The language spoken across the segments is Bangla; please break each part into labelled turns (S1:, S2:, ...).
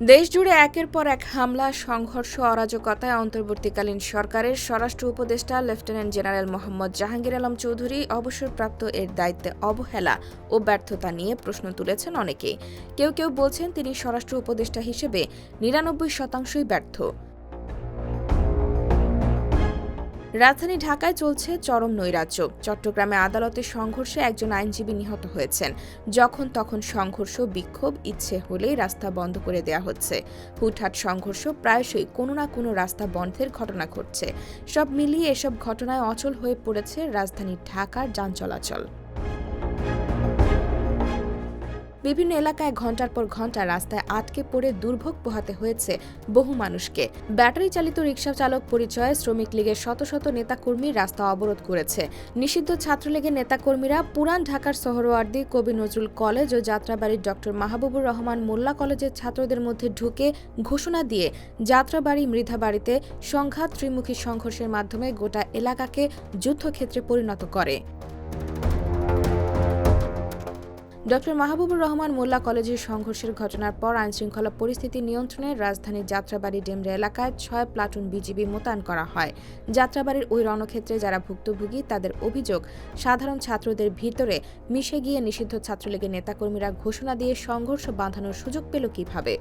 S1: দেশজুড়ে একের পর এক হামলা, সংঘর্ষ অরাজকতায় অন্তর্বর্তীকালীন সরকারের স্বরাষ্ট্র উপদেষ্টা লেফটেন্যান্ট জেনারেল মোহাম্মদ জাহাঙ্গীর আলম চৌধুরী অবসরপ্রাপ্ত এর দায়িত্বে অবহেলা ও ব্যর্থতা নিয়ে প্রশ্ন তুলেছেন অনেকে। কেউ কেউ বলছেন তিনি স্বরাষ্ট্র উপদেষ্টা হিসেবে নিরানব্বই শতাংশই ব্যর্থ। রাজধানী ঢাকায় চলছে চরম নৈরাজ্য। চট্টগ্রামে আদালতে সংঘর্ষে একজন আইনজীবী নিহত হয়েছেন। যখন তখন সংঘর্ষ, বিক্ষোভ, ইচ্ছে হলেই রাস্তা বন্ধ করে দেয়া হচ্ছে। হুটহাট সংঘর্ষ প্রায়শই কোনো না কোনো রাস্তা বন্ধের ঘটনা ঘটছে। সব মিলিয়ে এসব ঘটনায় অচল হয়ে পড়েছে রাজধানী ঢাকার যান চলাচল। বিভিন্ন এলাকায় ঘণ্টার পর ঘণ্টা রাস্তায় আটকে পড়ে দুর্ভোগ পোহাতে হয়েছে বহু মানুষকে। ব্যাটারি চালিত রিক্সা চালক পরিচয়ে শ্রমিক লীগের শত শত নেতাকর্মী রাস্তা অবরোধ করেছে। নিষিদ্ধ ছাত্রলীগের নেতাকর্মীরা পুরান ঢাকার সোহরওয়ার্দী কবি নজরুল কলেজ ও যাত্রাবাড়ির ডক্টর মাহবুবুর রহমান মোল্লা কলেজের ছাত্রদের মধ্যে ঢুকে ঘোষণা দিয়ে যাত্রাবাড়ি মৃধাবাড়িতে সংঘাত ত্রিমুখী সংঘর্ষের মাধ্যমে গোটা এলাকাকে যুদ্ধক্ষেত্রে পরিণত করে। ডক্টর মাহবুবুর রহমান মোল্লা কলেজের সংঘর্ষের ঘটনার পর আইনশৃঙ্খলা পরিস্থিতি নিয়ন্ত্রণে রাজধানীর যাত্রাবাড়ি ডেমরা এলাকায় ছয় প্লাটুন বিজিবি মোতায়েন করা হয়। যাত্রাবাড়ির ওই রণক্ষেত্রে যারা ভুক্তভোগী, তাদের অভিযোগ, সাধারণ ছাত্রদের ভিতরে মিশে গিয়ে নিষিদ্ধ ছাত্রলীগের নেতাকর্মীরা ঘোষণা দিয়ে সংঘর্ষ বাঁধানোর সুযোগ পেল কীভাবে?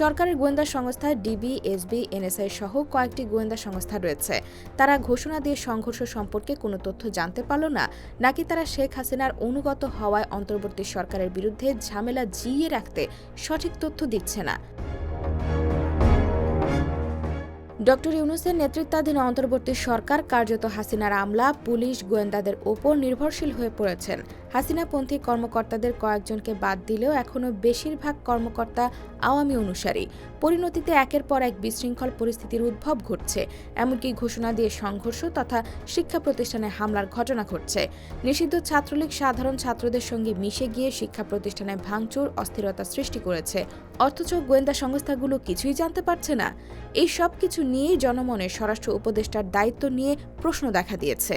S1: সরকারের গোয়েন্দা সংস্থা ডিবি, এসবি, এনএসআই সহ কয়েকটি গোয়েন্দা সংস্থা রয়েছে। তারা ঘোষণা দিয়ে সংঘর্ষ সম্পর্কে কোনো তথ্য জানতে পারল না, নাকি তারা শেখ হাসিনার অনুগত হওয়ায় অন্তর্বর্তী সরকারের বিরুদ্ধে ঝামেলা জিইয়ে রাখতে সঠিক তথ্য দিচ্ছে না। ডক্টর ইউনুসের নেতৃত্বাধীন অন্তর্বর্তী সরকার কার্যত হাসিনার আমলা পুলিশ গোয়েন্দাদের ওপর নির্ভরশীল হয়ে পড়েছেন। হাসিনাপন্থী কর্মকর্তাদের কয়েকজনকে বাদ দিলেও এখনও বেশিরভাগ কর্মকর্তা আওয়ামী অনুসারী। পরিণতিতে একের পর এক বিশৃঙ্খল পরিস্থিতির উদ্ভব ঘটছে। এমনকি ঘোষণা দিয়ে সংঘর্ষ তথা শিক্ষা প্রতিষ্ঠানে হামলার ঘটনা ঘটছে। নিষিদ্ধ ছাত্রলীগ সাধারণ ছাত্রদের সঙ্গে মিশে গিয়ে শিক্ষা প্রতিষ্ঠানে ভাঙচুর, অস্থিরতা সৃষ্টি করেছে। অথচ গোয়েন্দা সংস্থাগুলো কিছুই জানতে পারছে না। এই সব কিছু নিয়েই জনমনে স্বরাষ্ট্র উপদেষ্টার দায়িত্ব নিয়ে প্রশ্ন দেখা দিয়েছে।